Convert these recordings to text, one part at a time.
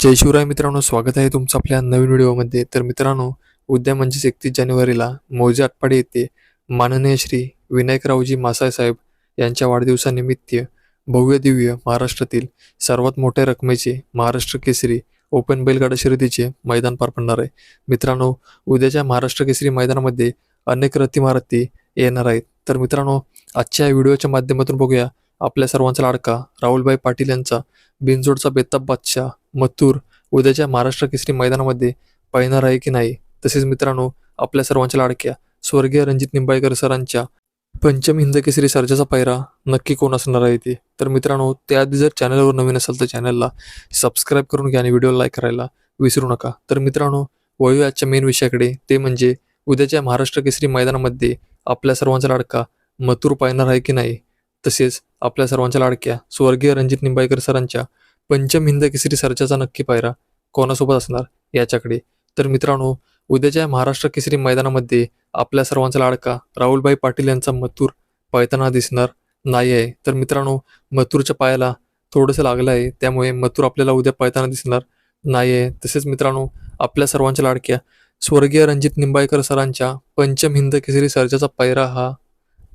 जय शिवराय मित्रांनो स्वागत आहे तुमचं आपल्या नवीन व्हिडिओमध्ये. तर मित्रांनो उद्या म्हणजेच एकतीस जानेवारीला मौजे आटपाडी येथे माननीय श्री विनायकरावजी मासाय साहेब यांच्या वाढदिवसानिमित्त भव्य दिव्य महाराष्ट्रातील सर्वात मोठ्या रकमेचे महाराष्ट्र केसरी ओपन बैलगाडा शर्यतीचे मैदान पार पडणार आहे. मित्रांनो उद्याच्या महाराष्ट्र केसरी मैदानामध्ये अनेक रथीमारती येणार आहेत. तर मित्रांनो आजच्या व्हिडिओच्या माध्यमातून बघूया आपल्या सर्वांचा लाडका राहुलभाई पाटील यांचा बिनजोडचा बेताब बादशाह मथुर उद्याच्या महाराष्ट्र केसरी मैदानामध्ये पाहणार आहे की नाही? तसेच मित्रांनो आपल्या सर्वांच्या लाडक्या स्वर्गीय रणजित निंबाळकर सरांच्या पंचम हिंद केसरी सर्जाचा पायरा नक्की कोण असणार आहे ते? तर मित्रांनो त्याआधी जर चॅनलवर नवीन असेल तर चॅनलला सबस्क्राईब करून घ्या आणि व्हिडिओला लाईक करायला विसरू नका. तर मित्रांनो वळू आजच्या मेन विषयाकडे. ते म्हणजे उद्याच्या महाराष्ट्र केसरी मैदानामध्ये आपल्या सर्वांचा लाडका मथुर पाहणार आहे की नाही? तसेच आपल्या सर्वांच्या लाडक्या स्वर्गीय रणजित निंबाळकर सरांच्या पंचम हिंद केसरी सर्जाचा नक्की पायरा कोणासोबत असणार याच्याकडे. तर मित्रांनो उद्याच्या महाराष्ट्र केसरी मैदानामध्ये आपल्या सर्वांचा लाडका राहुलभाई पाटील यांचा मथुर पळताना दिसणार नाही आहे. तर मित्रांनो मथुरच्या पायाला थोडंसं लागलं आहे त्यामुळे मथुर आपल्याला उद्या पळताना दिसणार नाही आहे. तसेच मित्रांनो आपल्या सर्वांच्या लाडक्या स्वर्गीय रणजित निंबाळकर सरांच्या पंचम हिंद केसरी सर्जाचा पायरा हा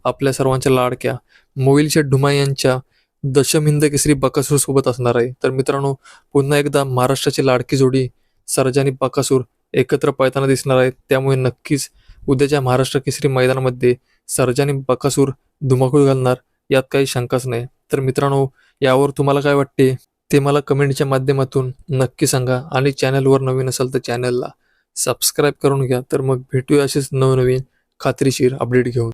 आपल्या सर्वांच्या लाडक्या मोईल ढुमा यांच्या दशमहिंद केसरी बकासूर सोबत असणार आहे. तर मित्रांनो पुन्हा एकदा महाराष्ट्राची लाडकी जोडी सर्जा आणि बकासूर एकत्र पळताना दिसणार आहेत त्यामुळे नक्कीच उद्याच्या महाराष्ट्र केसरी मैदानामध्ये सरजानी बकासूर धुमाकूळ घालणार यात काही शंकाच नाही. तर मित्रांनो यावर तुम्हाला काय वाटते ते मला कमेंटच्या माध्यमातून नक्की सांगा आणि चॅनलवर नवीन असेल तर चॅनलला सबस्क्राईब करून घ्या. तर मग भेटूया असेच नवनवीन खात्रीशीर अपडेट घेऊन.